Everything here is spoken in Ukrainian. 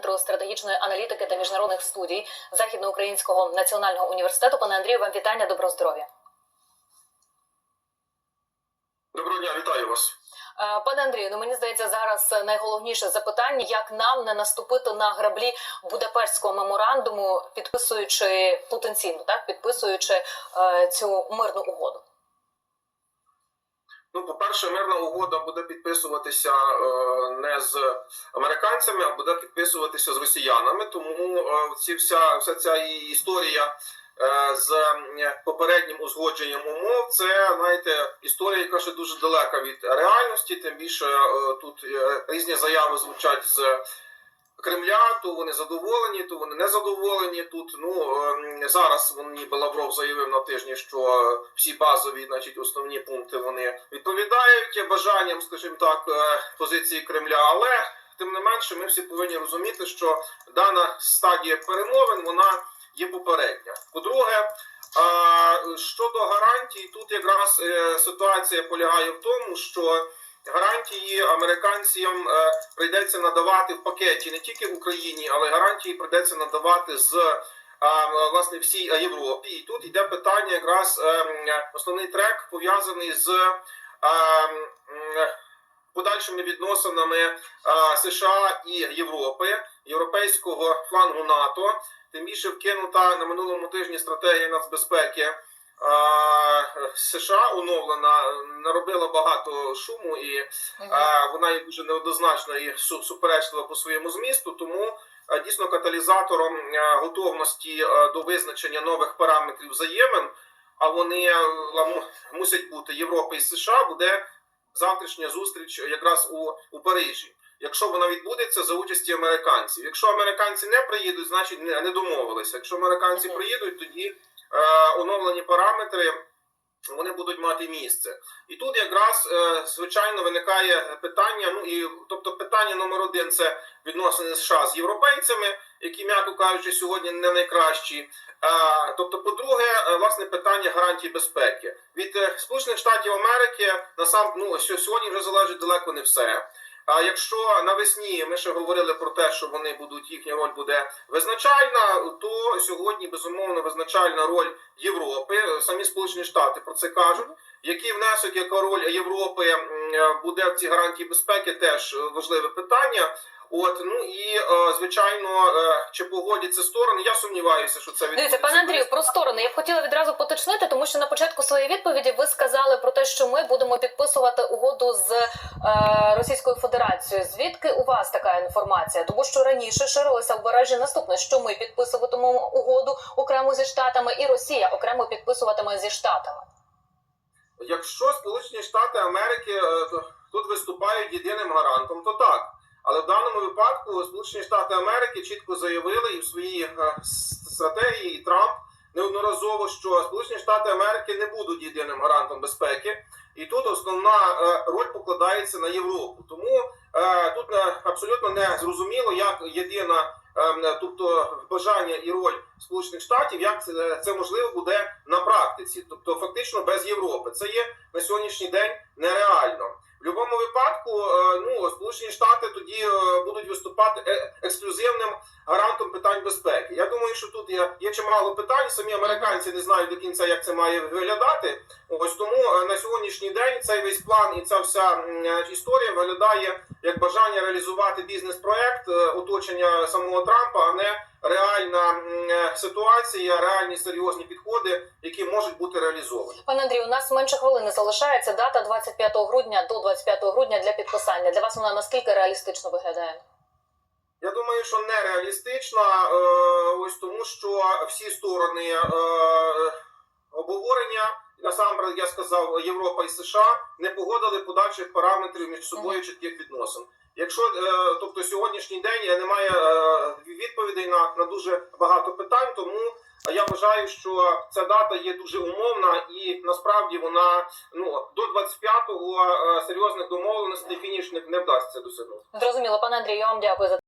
центру стратегічної аналітики та міжнародних студій Західноукраїнського національного університету. Пане Андрію, вам вітання, доброго здоров'я. Доброго дня, вітаю вас. Е, Пане Андрію, ну мені здається, зараз найголовніше запитання, як нам не наступити на граблі Будапештського меморандуму, підписуючи потенційно, так підписуючи е, цю мирну угоду. Ну, по-перше, мирна угода буде підписуватися е, не з американцями, а буде підписуватися з росіянами. Тому е, ці вся, вся ця історія е, з попереднім узгодженням умов, це знаєте, історія, яка ще дуже далека від реальності. Тим більше тут різні заяви звучать з. Кремля, то вони задоволені, то вони не задоволені. Тут ну ем, зараз ніби Лавров заявив на тижні, що е, всі базові, значить, основні пункти вони відповідають бажанням, скажімо так, е, позиції Кремля. Але тим не менше, ми всі повинні розуміти, що дана стадія перемовин вона є попередня. По-друге, а, щодо гарантій, тут якраз е, ситуація полягає в тому, що гарантії американцям е, прийдеться надавати в пакеті не тільки Україні, але гарантії прийдеться надавати з власне всій Європі. І тут йде питання, якраз е, основний трек пов'язаний з подальшими відносинами США і Європи, європейського флангу НАТО. Тим більше вкинута на минулому тижні стратегія нацбезпеки. США оновлена наробила багато шуму і вона є дуже неоднозначна і су- суперечлива по своєму змісту. Тому дійсно каталізатором готовності до визначення нових параметрів взаємин, а вони мусять бути Європа і США, буде завтрашня зустріч якраз у, у Парижі. Якщо вона відбудеться за участі американців. Якщо американці не приїдуть, значить не, домовилися. Якщо американці приїдуть, тоді оновлені параметри вони будуть мати місце. І тут якраз е, звичайно виникає питання. Ну і тобто, питання номер один це відносини США з європейцями, які, м'яко кажучи, сьогодні не найкращі. Тобто, по-друге, е, власне питання гарантій безпеки від е, Сполучених Штатів Америки насам ну сьо- сьогодні вже залежить далеко не все. А якщо навесні ми ще говорили про те, що вони будуть їхня роль буде визначальна, то сьогодні безумовно визначальна роль Європи. Самі Сполучені Штати про це кажуть. Який внесок, яка роль Європи буде в ці гарантії безпеки, теж важливе питання. От ну і е, звичайно, е, чи погодяться сторони? Я сумніваюся, що це Дивіться, відбудеться. пане Андрію, про сторони. Я б хотіла відразу поточнити, тому що на початку своєї відповіді ви сказали про те, що ми будемо підписувати угоду з е, Російською Федерацією. Звідки у вас така інформація? Тому що раніше ширилося в мережі наступне, що ми підписуватимемо угоду окремо зі штатами, і Росія окремо підписуватиме зі штатами. Якщо Сполучені Штати Америки е, тут виступають єдиним гарантом, то так. Але в даному випадку Сполучені Штати Америки чітко заявили і в своїй е, стратегії і Трамп неодноразово, що Сполучені Штати Америки не будуть єдиним гарантом безпеки, і тут основна е, роль покладається на Європу. Тому е, тут абсолютно не зрозуміло, як єдина, тобто бажання і роль Сполучених Штатів, як це, це можливо буде на практиці, тобто фактично без Європи. Це є на сьогоднішній день нереально. В будь-якому випадку, ну Сполучені Штати будуть виступати е, ексклюзивним гарантом питань безпеки. Я думаю, що тут є, є чимало питань. Самі американці не знають до кінця, як це має виглядати. Ось тому е, на сьогоднішній день цей весь план і ця вся історія виглядає як бажання реалізувати бізнес-проект е, оточення самого Трампа, а не реальна ситуація, реальні серйозні підходи, які можуть бути реалізовані. Пане Андрію, у нас менше хвилини залишається. Дата 25 грудня до 25 грудня для підписання. Для вас вона наскільки реалістично виглядає? Я думаю, що нереалістична, е, ось тому, що всі сторони е, обговорення, насамперед я сказав, Європа і США не погодили подальших параметрів між собою чітких відносин. Якщо е, тобто сьогоднішній день немає е, відповідей на, на дуже багато питань, тому я вважаю, що ця дата є дуже умовна і насправді вона ну до 25-го е, серйозних домовленостей фінішних не вдасться досягнути. Зрозуміло, пане Андрію, я вам дякую за